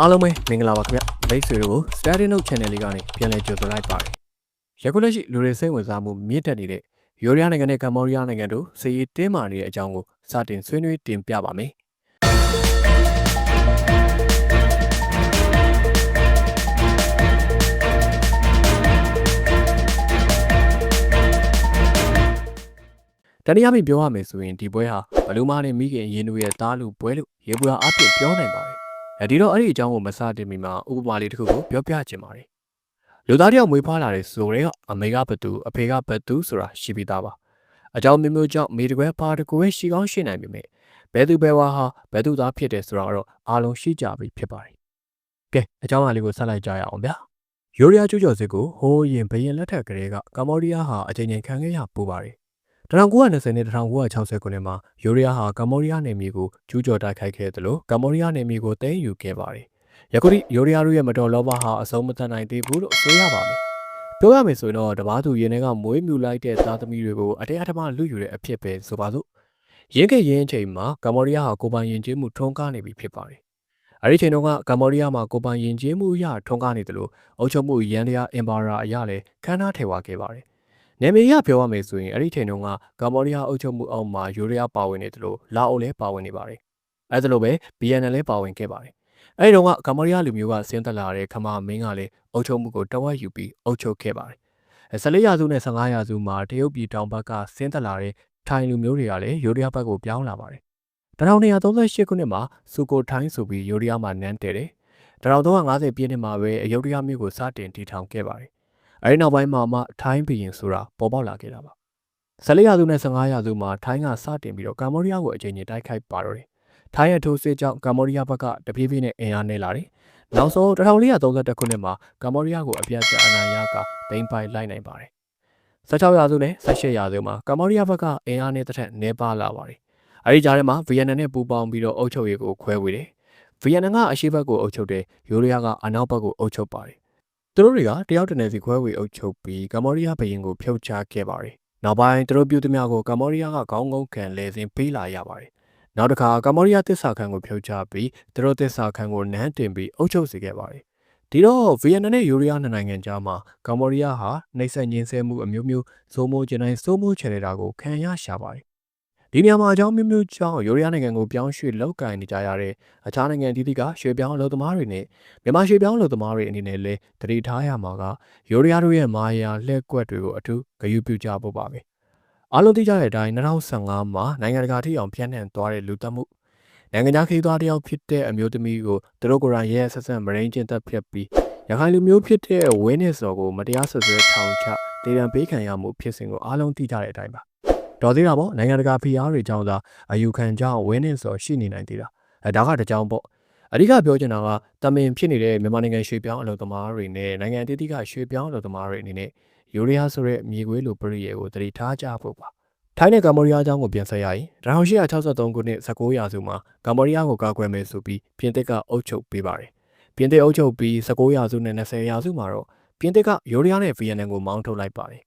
အားလုံးပဲမင်္ဂလာပါခင်ဗျမိတ်ဆွေတို့ကို Study Note Channel လေးကနေပြန်လည်ကြိုဆိုလိုက်ပါတယ်ယခုလက်ရှိလူတွေစိတ်ဝင်စားမှုမြင့်တက်နေတဲ့ယူရီးယားနိုင်ငံနဲ့ကမ္ဘောဒီးယားနိုင်ငံတို့စီးရီးတင်းမာနေတဲ့အကြောင်းကိုစတင်ဆွေးနွေးတင်ပြပါမယ်တနည်းအားဖြင့်ပြောရမယ်ဆိုရင်ဒီပွဲဟာဘလူးမားနဲ့မိခင်ရင်တို့ရဲ့သားလူပွဲလို့ရေပူရာအဖြစ်ပြောနိုင်ပါတယ်။ အဲဒီတော့အဲ့ဒီအကြောင်းကိုမစတင်မီမှာဥပမာလေးတစ်ခုကိုပြောပြချင်ပါတယ်။လူသားတယောက်မွေးဖွားလာတဲ့ဆိုရဲကအမေကဘသူအဖေကဘသူဆိုတာရှိပြီးသားပါ။အကြောင်းမျိုးမျိုးကြောင့်မိတကွဲပါတကွဲရှိကောင်းရှိနိုင်ပေမဲ့ဘယ်သူဘယ်ဝါဟာဘယ်သူသားဖြစ်တယ်ဆိုတာတော့အားလုံးရှိကြပြီဖြစ်ပါတယ်။ကဲအကြောင်းအရာလေးကိုဆက်လိုက်ကြရအောင်ဗျာ။ယူရီးယားကျူးကျော်စစ်ကိုဟိုးရင်ဘရင်လက်ထက်ကလေးကကမ္ဘောဒီးယားဟာအချိန်ချင်းခံခဲ့ရပူပါတယ် 1920နဲ့1960ခုနှစ်မှာယူရီးယားဟာကမ္ဘောဒီးယားနယ်မြေကိုကျူးကျော်တိုက်ခိုက်ခဲ့တယ်လို့ကမ္ဘောဒီးယားနယ်မြေကိုသိမ်းယူခဲ့ပါတယ်။ယခုထိယူရီးယားတို့ရဲ့မတော်လောဘဟာအဆုံးမသတ်နိုင်သေးဘူးလို့ဆိုရပါမယ်။ပြောရမယ်ဆိုရင်တော့တပားသူရင်းတွေကမွေးမြူလိုက်တဲ့သားသမီးတွေကိုအတရားထမလူယူတဲ့အဖြစ်ပဲဆိုပါစို့။ရင်းခဲ့ရင်းချိန်မှာကမ္ဘောဒီးယားဟာကိုပိုင်ရင်ကျင်းမှုထွန်းကားနေပြီဖြစ်ပါတယ်။အဲဒီချိန်တုန်းကကမ္ဘောဒီးယားမှာကိုပိုင်ရင်ကျင်းမှုအရထွန်းကားနေတယ်လို့အုပ်ချုပ်မှုရန်တရားအင်ပါရာအရလည်းခမ်းနားထည့်ဝခဲ့ပါတယ်။ နေမီရပြောရမယ်ဆိုရင်အဲ့ဒီချိန်တုန်းကကမ္ဘောဒီးယားအုပ်ချုပ်မှုအောက်မှာယူရီးယားပါဝင်နေတယ်လို့လာအိုလည်းပါဝင်နေပါတယ်။အဲ့ဒါလိုပဲ BNN လည်းပါဝင်ခဲ့ပါတယ်။အဲ့ဒီတုန်းကကမ္ဘောဒီးယားလူမျိုးကဆင်းသက်လာတဲ့ခမမင်းကလည်းအုပ်ချုပ်မှုကိုတဝက်ယူပြီးအုပ်ချုပ်ခဲ့ပါတယ်။14ရာစုနဲ့15ရာစုမှာတရုတ်ပြည်တောင်ဘက်ကဆင်းသက်လာတဲ့ထိုင်လူမျိုးတွေကလည်းယူရီးယားဘက်ကိုပြောင်းလာပါတယ်။1238ခုနှစ်မှာစူကိုထိုင်းဆိုပြီးယူရီးယားမှာနန်းတယ်တယ်။1350ပြည့်နှစ်မှာပဲအယုဒ္ဓယမြို့ကိုစတင်တည်ထောင်ခဲ့ပါတယ် အဲဒီနောက်ပိုင်းမှာမှထိုင်းဘီရင်ဆိုတာပေါ်ပေါက်လာခဲ့တာပါ14ရာစုနဲ့15ရာစုမှာထိုင်းကစတင်ပြီးတော့ကမ္ဘောဒီးယားကိုအကြိမ်ကြိမ်တိုက်ခိုက်ပါတော့တယ်ထိုင်းရဲ့ထိုးစစ်ကြောင့်ကမ္ဘောဒီးယားဘက်ကတပြေးပြေးနဲ့အင်အားနေလာတယ်နောက်ဆုံး1431ခုနှစ်မှာကမ္ဘောဒီးယားကိုအပြတ်အနာရကဒိန်းပိုင်လိုက်နိုင်ပါတယ်16ရာစုနဲ့18ရာစုမှာကမ္ဘောဒီးယားဘက်ကအင်အားနဲ့တစ်ထက်နည်းပါးလာပါတယ်အဲဒီကြားထဲမှာဗီယက်နမ်နဲ့ပူးပေါင်းပြီးတော့အုပ်ချုပ်ရေးကိုခွဲဝေတယ်ဗီယက်နမ်ကအရှေ့ဘက်ကိုအုပ်ချုပ်တယ်ယူရီးယားကအနောက်ဘက်ကိုအုပ်ချုပ်ပါတယ် သူတို့တွေကတယောက်တနေစီခွဲဝေအုပ်ချုပ်ပြီးကမ္ဘောဒီးယားဘရင်ကိုဖျောက်ချခဲ့ပါတယ်။နောက်ပိုင်းသူတို့ပြုသမျှကိုကမ္ဘောဒီးယားကခေါင်းငုံခံလဲစင်ပေးလာရပါတယ်။နောက်တစ်ခါကမ္ဘောဒီးယားတစ္ဆာခံကိုဖျောက်ချပြီးသူတို့တစ္ဆာခံကိုနန်းတင်ပြီးအုပ်ချုပ်စေခဲ့ပါတယ်။ဒီတော့ဗီယက်နမ်နဲ့ယူရီးယားနှစ်နိုင်ငံကြားမှာကမ္ဘောဒီးယားဟာနှိမ့်ဆက်ညှင်းဆဲမှုအမျိုးမျိုးစိုးမိုးကျင်တိုင်းစိုးမိုးချေနေတာကိုခံရရှာပါတယ် ဒီနေရာမှာအကြောင်းမျိုးမျိုးကြောင့်ယူရီးယားနိုင်ငံကိုပြောင်းရွှေ့လောက်ကင်နေကြရတဲ့အခြားနိုင်ငံအသီးသီးကရွှေပြောင်းအလုပ်သမားတွေနဲ့မြန်မာရွှေပြောင်းအလုပ်သမားတွေအနေနဲ့လည်းတတိထားရမှာကယူရီးယားတို့ရဲ့မာယာလှည့်ကွက်တွေကိုအထူးဂရုပြုကြဖို့ပါပဲ။အားလုံးသိကြတဲ့အတိုင်း2015မှာနိုင်ငံတကာထိအောင်ပြန့်နှံ့သွားတဲ့လူသတ်မှုနိုင်ငံခြားခေးသွားတယောက်ဖြစ်တဲ့အမျိုးသမီးကိုသူတို့ကိုယ်တိုင်ရဲဆက်ဆက်မရင်းကျင်သက်ဖြစ်ပြီးရခိုင်လူမျိုးဖြစ်တဲ့ဝင်းနစ်စော်ကိုမတရားဆွဆွဲထောင်ချဒေရန်ပေးခံရမှုဖြစ်စဉ်ကိုအားလုံးသိကြတဲ့အတိုင်းပါ တော်သေးတာပေါ့နိုင်ငံတကာဖိအားတွေကြောင့်သာအယူခံကြောင့်ဝင်းနေဆိုရှိနေနိုင်သေးတာအဲဒါကတကြောင်ပေါ့အဓိကပြောချင်တာကတမင်ဖြစ်နေတဲ့မြန်မာနိုင်ငံရွှေပြောင်းအလုပ်သမားတွေနဲ့နိုင်ငံတည်တည်ကရွှေပြောင်းအလုပ်သမားတွေအနေနဲ့ယူရီးယားဆိုတဲ့မြေခွေးလိုပရိယေကိုတတိထားကြဖို့ပါထိုင်းနဲ့ကမ္ဘောဒီးယားအကြောင်းကိုပြန်ဆက်ရရင်1863ခုနှစ်19ရာစုမှာကမ္ဘောဒီးယားကိုကာကွယ်မယ်ဆိုပြီးပြင်သစ်ကအုပ်ချုပ်ပေးပါတယ်ပြင်သစ်အုပ်ချုပ်ပြီး19ရာစုနဲ့20ရာစုမှာတော့ပြင်သစ်ကယူရီးယားနဲ့ဗီယက်နမ်ကိုမောင်းထုတ်လိုက်ပါတယ်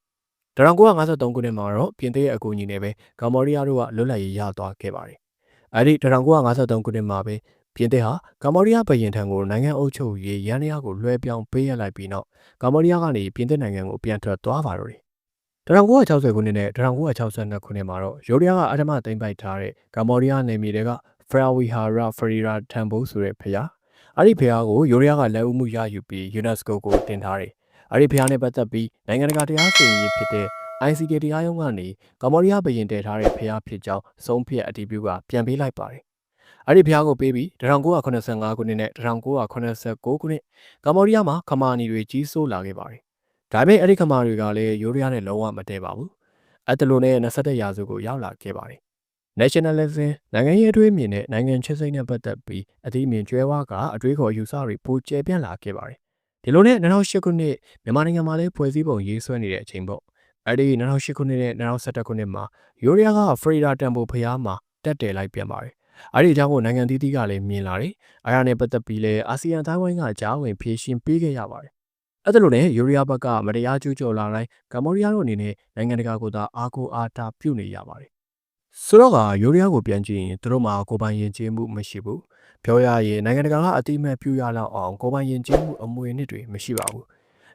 1953ခုနှစ်မှာတော့ပြင်သစ်ရဲ့အကူအညီနဲ့ပဲကမ္ဘောဒီးယားတို့ကလွတ်လပ်ရေးရသွားခဲ့ပါတယ်။အဲဒီ1953ခုနှစ်မှာပဲပြင်သစ်ဟာကမ္ဘောဒီးယားဘရင်ထံကိုနိုင်ငံအုပ်ချုပ်ရေးရန်ရာကိုလွှဲပြောင်းပေးရလိုက်ပြီးနောက်ကမ္ဘောဒီးယားကနေပြင်သစ်နိုင်ငံကိုပြန်ထွက်သွားပါတော့တယ်။1960ခုနှစ်နဲ့1962ခုနှစ်မှာတော့ယူရီးယားကအထမသိမ်းပိုက်ထားတဲ့ကမ္ဘောဒီးယားနယ်မြေတွေကဖရာဝီဟာရာဖရီရာတမ်ဘိုးဆိုတဲ့ဖျားအဲ့ဒီဖျားကိုယူရီးယားကလက်ဦးမှုရယူပြီး UNESCO ကိုတင်ထားတယ်။ အဲ့ဒီဖျားနဲ့ပတ်သက်ပြီးနိုင်ငံတကာတရားစီရင်ရေးဖြစ်တဲ့ ICJ တရားရုံးကနေကမ္ဘောဒီးယားဘရင်တည်ထားတဲ့ဖျားဖြစ်ကြောင်းဆုံးဖြတ်အတည်ပြုကပြန်ပေးလိုက်ပါတယ်။အဲ့ဒီဖျားကိုပေးပြီး1985ခုနှစ်နဲ့1989ခုနှစ်ကမ္ဘောဒီးယားမှာခမာနီတွေကြီးစိုးလာခဲ့ပါတယ်။ဒါပေမဲ့အဲ့ဒီခမာတွေကလည်းယူရီးယားနဲ့လုံးဝမတည့်ပါဘူး။အဲ့တလိုနဲ့21ရာစုကိုရောက်လာခဲ့ပါတယ်။ nationalism နိုင်ငံရေးအတွေးအမြင်နဲ့နိုင်ငံချစ်စိတ်နဲ့ပတ်သက်ပြီးအတိအမြင်ကျွဲဝါကအတွေးခေါ်ယူဆတွေပိုကျယ်ပြန့်လာခဲ့ပါတယ် ဒီလိုနဲ့2008ခုနှစ်မြန်မာနိုင်ငံမှာလည်းဖွဲ့စည်းပုံရေးဆွဲနေတဲ့အချိန်ပေါ့အဲ့ဒီ2008ခုနှစ်နဲ့2011ခုနှစ်မှာယူရီးယားကဖရီဒါတန်ပိုဖျားမှာတက်တယ်လိုက်ပြန်ပါတယ်အဲ့ဒီအကြောင်းကိုနိုင်ငံသီးသီးကလည်းမြင်လာတယ်အားရနဲ့ပတ်သက်ပြီးလဲအာဆီယံတိုင်းဝိုင်းကကြားဝင်ဖြေရှင်းပေးခဲ့ရပါတယ်အဲ့ဒါလိုနဲ့ယူရီးယားဘက်ကမတရားကျူးကျော်လာတိုင်းကမ္ဘောဒီးယားတို့အနေနဲ့နိုင်ငံတကာကသာအားကိုးအားထားပြုနေရပါတယ်ဆိုတော့ကယူရီးယားကိုပြန်ကြည့်ရင်သူတို့မှာကိုပိုင်ရင်ကျေးမှုမရှိဘူး ပြောရရင်နိုင်ငံတကာကအတိအမဲ့ပြုရလောက်အောင်ကိုယ်ပိုင်ယဉ်ကျေးမှုအမွေအနှစ်တွေမရှိပါဘူး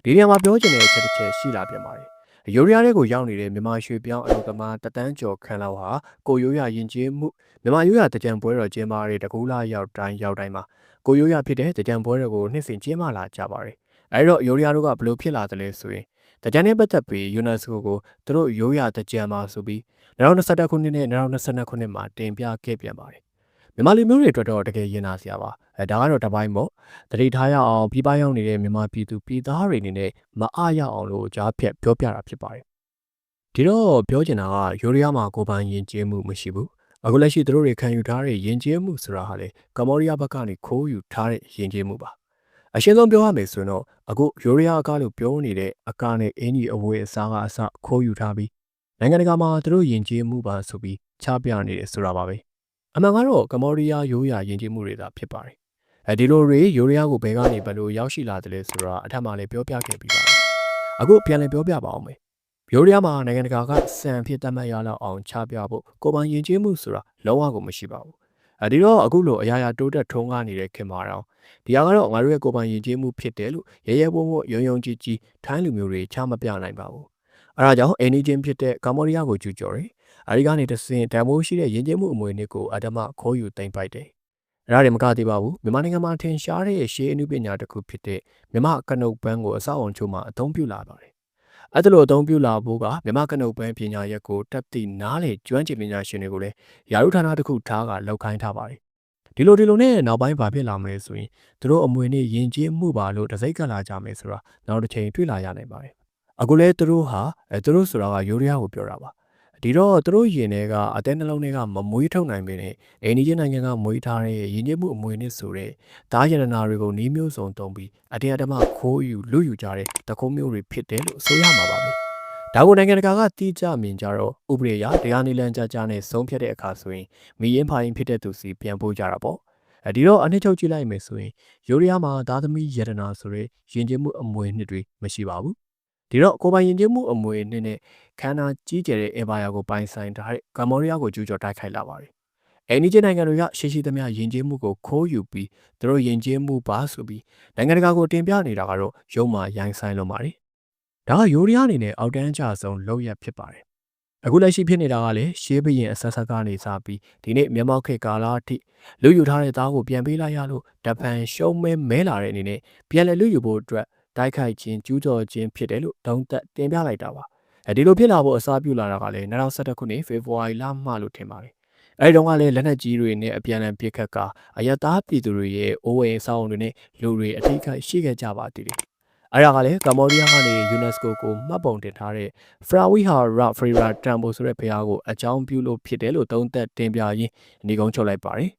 ဒီနေရာမှာပြောချင်တဲ့အချက်တစ်ချက်ရှိလာပြန်ပါတယ်ယူရီးယားတွေကိုရောက်နေတဲ့မြန်မာရွှေပြောင်းအလုပ်သမားတတန်းကျော်ခန်းလောက်ဟာကိုရိုးရယဉ်ကျေးမှုမြန်မာရိုးရတကြံပွဲတော်ကျင်းပတဲ့တကူလာရောက်တိုင်းရောက်တိုင်းမှာကိုရိုးရဖြစ်တဲ့တကြံပွဲတော်ကိုနှစ်စဉ်ကျင်းပလာကြပါတယ်အဲဒီတော့ယူရီးယားတို့ကဘယ်လိုဖြစ်လာတယ်လဲဆိုရင်တကြံနဲ့ပတ်သက်ပြီး UNESCO ကိုသူတို့ရိုးရတကြံမှာဆိုပြီး2021ခုနှစ်နဲ့2022ခုနှစ်မှာတင်ပြခဲ့ပြန်ပါတယ် မြန်မာလူမျိုးတွေအတွက်တော့တကယ်ရင်နာစရာပါအဲဒါကတော့တပိုင်းပေါ့တတိထားရအောင်ပြည်ပရောက်နေတဲ့မြန်မာပြည်သူပြည်သားတွေအနေနဲ့မအားရအောင်လို့ကြားဖြတ်ပြောပြတာဖြစ်ပါတယ်ဒီတော့ပြောချင်တာကယူရီးယားမှာကိုပိုင်ယဉ်ကျေးမှုမရှိဘူးအခုလက်ရှိသူတို့တွေခံယူထားတဲ့ယဉ်ကျေးမှုဆိုတာဟာလေကမ္ဘောဒီးယားဘက်ကနေခိုးယူထားတဲ့ယဉ်ကျေးမှုပါအရှင်းဆုံးပြောရမယ်ဆိုရင်တော့အခုယူရီးယားအကားလို့ပြောနေတဲ့အကားနဲ့အင်ကြီးအဝေးအစားကအစခိုးယူထားပြီးနိုင်ငံတကာမှာသူတို့ယဉ်ကျေးမှုပါဆိုပြီးချပြနေတယ်ဆိုတာပါပဲ အမှန်ကတော့ကမ္ဘောဒီးယားရိုးရာယဉ်ကျေးမှုတွေသာဖြစ်ပါတယ်အဲဒီလိုတွေယူရီးယားကိုဘယ်ကနေဘယ်လိုရောက်ရှိလာတယ်လဲဆိုတာအထက်မှာလည်းပြောပြခဲ့ပြီးပါတယ်အခုပြန်လည်ပြောပြပါအောင်မယ်ယူရီးယားမှာနိုင်ငံတကာကစံဖြစ်သတ်မှတ်ရလောက်အောင်ချပြဖို့ကိုပိုင်ယဉ်ကျေးမှုဆိုတာလုံးဝကိုမရှိပါဘူးအဲဒီတော့အခုလိုအရာရာတိုးတက်ထုံးကားနေတဲ့ခင်မာတော့ဒီဟာကတော့ငါတို့ရဲ့ကိုပိုင်ယဉ်ကျေးမှုဖြစ်တယ်လို့ရဲရဲဝံ့ဝံ့ယုံယုံကြည်ကြည်ထိုင်းလူမျိုးတွေချမပြနိုင်ပါဘူးအဲဒါကြောင့်အိန္ဒိချင်းဖြစ်တဲ့ကမ္ဘောဒီးယားကိုကျူးကျော်တယ် အဲဒီကနေတဆင်တန်ဖိုးရှိတဲ့ယဉ်ကျေးမှုအမွေအနှစ်ကိုအဓမ္မခိုးယူသိမ်းပိုက်တယ်အဲ့ဒါတွေမကသေးပါဘူးမြန်မာနိုင်ငံမှာထင်ရှားတဲ့ရှေးအနုပညာတစ်ခုဖြစ်တဲ့မြန်မာကနုတ်ပန်းကိုအစောက်အောင်ချိုးမှာအသုံးပြုလာပါတယ်အဲ့ဒါလိုအသုံးပြုလာဖို့ကမြန်မာကနုတ်ပန်းပညာရက်ကိုတက်တည်နားလေကျွမ်းကျင်ပညာရှင်တွေကိုလည်းယာရုဌာနတစ်ခုထားကလောက်ခိုင်းထားပါတယ်ဒီလိုဒီလိုနဲ့နောက်ပိုင်းဘာဖြစ်လာမလဲဆိုရင်သူတို့အမွေနဲ့ယဉ်ကျေးမှုပါလို့တစိမ့်ကလာကြမယ်ဆိုတာနောက်တစ်ချိန်တွေ့လာရနိုင်ပါတယ်အခုလဲသူတို့ဟာအဲသူတို့ဆိုတာကယူရီးယားကိုပြောတာပါ ဒီတော့သူတို့ယင်တွေကအတဲနှလုံးတွေကမမွေးထုတ်နိုင်ပေနဲ့အိန္ဒိယနိုင်ငံကမွေးထားတဲ့ယဉ်ကျေးမှုအမွေနှစ်ဆိုတဲ့ဓာရဏနာတွေကိုနှီးမျိုးစုံတုံးပြီးအတင်းအဓမ္မခိုးယူလူယူကြတဲ့တကုံးမျိုးတွေဖြစ်တယ်လို့ဆိုရမှာပါပဲဒါကိုနိုင်ငံတကာကတီးကြမြင်ကြတော့ဥပဒေအရတရားနိလန်ကြကြနဲ့ဆုံးဖြတ်တဲ့အခါဆိုရင်မိရင်ဖိုင်ဖြစ်တဲ့သူစီပြန်ပို့ကြတာပေါ့အဲဒီတော့အနှစ်ချုပ်ကြည့်လိုက်မယ်ဆိုရင်ယူရီးယားမှာသားသမီးယတနာဆိုတဲ့ယဉ်ကျေးမှုအမွေနှစ်တွေမရှိပါဘူး ဒီတော့ကိုပိုင်ယဉ်ကျေးမှုအမွေနှစ်နဲ့ခန္ဓာကြီးကျယ်တဲ့အေဘာယာကိုပိုင်ဆိုင်ထားတဲ့ကမ္ဘောဒီးယားကိုကျူးကျော်တိုက်ခိုက်လာပါတယ်။အိန္ဒိယနိုင်ငံတွေကရှေ့ရှိသမျှယဉ်ကျေးမှုကိုခိုးယူပြီးသူတို့ယဉ်ကျေးမှုပါဆိုပြီးနိုင်ငံတကာကိုတင်ပြနေတာကတော့ရုံးမာရိုင်းဆိုင်လုံးပါတယ်။ဒါကယူရီးယားအနေနဲ့အောက်တန်းကျဆုံးလောက်ရဖြစ်ပါတယ်။အခုလက်ရှိဖြစ်နေတာကလည်းရှေးဘရင်အဆက်ဆက်ကနေစပြီးဒီနေ့မြန်မာခေတ်ကာလအထိလူယူထားတဲ့သားကိုပြန်ပေးလိုက်ရလို့တပန်ရှုံးမဲမဲလာတဲ့အနေနဲ့ပြန်လည်လူယူဖို့အတွက် တိုက်ခိုက်ခြင်းကျူးကျော်ခြင်းဖြစ်တယ်လို့တုံးသက်တင်ပြလိုက်တာပါအဲဒီလိုဖြစ်လာဖို့အစားပြုလာတာကလည်း2011ခုနှစ်ဖေဖော်ဝါရီလမှလို့ထင်ပါတယ်အဲဒီတုန်းကလည်းလက်နက်ကြီးတွေနဲ့အပြန်အလှန်ပစ်ခတ်ကအယက်သားပြည်သူတွေရဲ့အိုးဝဲဆောင်းတွေနဲ့လူတွေအထိခိုက်ရှိခဲ့ကြပါသေးတယ်အဲ့ဒါကလည်းကမ္ဘောဒီးယားကနေ UNESCO ကိုမှတ်ပုံတင်ထားတဲ့ Frawihara Frera Temple ဆိုတဲ့ဘုရားကိုအကြောင်းပြုလို့ဖြစ်တယ်လို့သုံးသပ်တင်ပြရင်းညီကုန်းချုပ်လိုက်ပါတယ်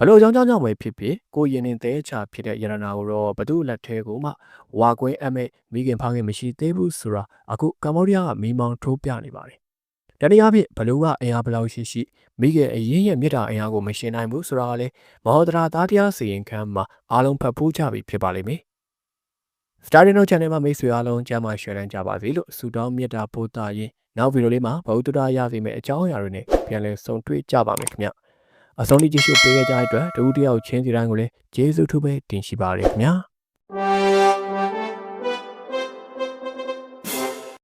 ဘလို့အကြောင်းကြောင့်ကြောင့်ပဲဖြစ်ဖြစ်ကိုရင်နေသေးချာဖြစ်တဲ့ယရနာကိုတော့ဘသူ့လက်ထဲကိုမှဝါကွင်းအမဲမိခင်ဖခင်မရှိသေးဘူးဆိုတာအခုကမ္ဘောဒီးယားကမိမောင်းထိုးပြနေပါတယ်။တနည်းအားဖြင့်ဘလို့ကအင်အားဘလောက်ရှိရှိမိခင်အရင်ရဲ့မြစ်တာအင်အားကိုမရှင်နိုင်ဘူးဆိုတာကလည်းမဟောဒရာသားတရားစီရင်ခံမှာအားလုံးဖတ်ဖို့ကြပြီဖြစ်ပါလိမ့်မယ်။ Star Dino Channel မှာမိတ်ဆွေအားလုံးကြမ်းမှ share လန်းကြပါစေလို့ဆုတောင်းမေတ္တာပို့သရင်နောက်ဗီဒီယိုလေးမှာဘဝတ္တရရစီမဲ့အကြောင်းအရာတွေနဲ့ပြန်လည်ဆုံတွေ့ကြပါမယ်ခင်ဗျ။ အဆုံးထိကြည့်ရှုပေးကြတဲ့အတွက်တဦးတယောက်ချင်းစီတိုင်းကိုလည်းကျေးဇူးထူးပဲတင်ရှိပါရခင်ဗျာ